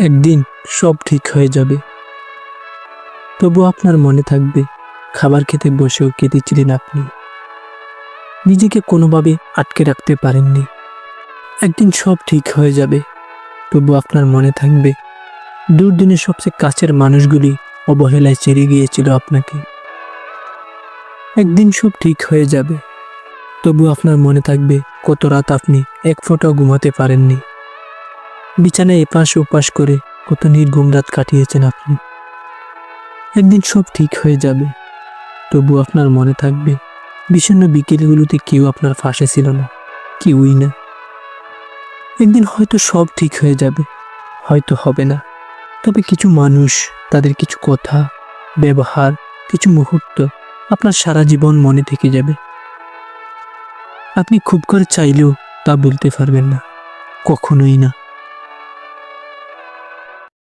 একদিন সব ঠিক হয়ে যাবে। তবু আপনার মনে থাকবে, খাবার খেতে বসেও কেঁদেছিলেন আপনি। নিজেকে কোনোভাবে আটকে রাখতে পারেননি। একদিন সব ঠিক হয়ে যাবে, তবু আপনার মনে থাকবে, দুর্দিনের সবচেয়ে কাছের মানুষগুলি অবহেলায় ছেড়ে গিয়েছিল আপনাকে। একদিন সব ঠিক হয়ে যাবে, তবু আপনার মনে থাকবে, কত রাত আপনি এক ফোঁটাও ঘুমাতে পারেননি। বিছানায় এপাশ ওপাশ করে কত নির্ঘুম রাত কাটিয়েছেন আপনি। একদিন সব ঠিক হয়ে যাবে। তবু আপনার মনে থাকবে, বিষণ্ণ বিকেলগুলোতে কেউ আপনার ফাঁসে ছিল না, কেউই না। একদিন হয়তো সব ঠিক হয়ে যাবে, হয়তো হবে না। তবে কিছু মানুষ, তাদের কিছু কথা, ব্যবহার, কিছু মুহূর্ত আপনার সারা জীবন মনে থেকে যাবে। আপনি খুব করে চাইলেও তা বলতে পারবেন না, কখনোই না।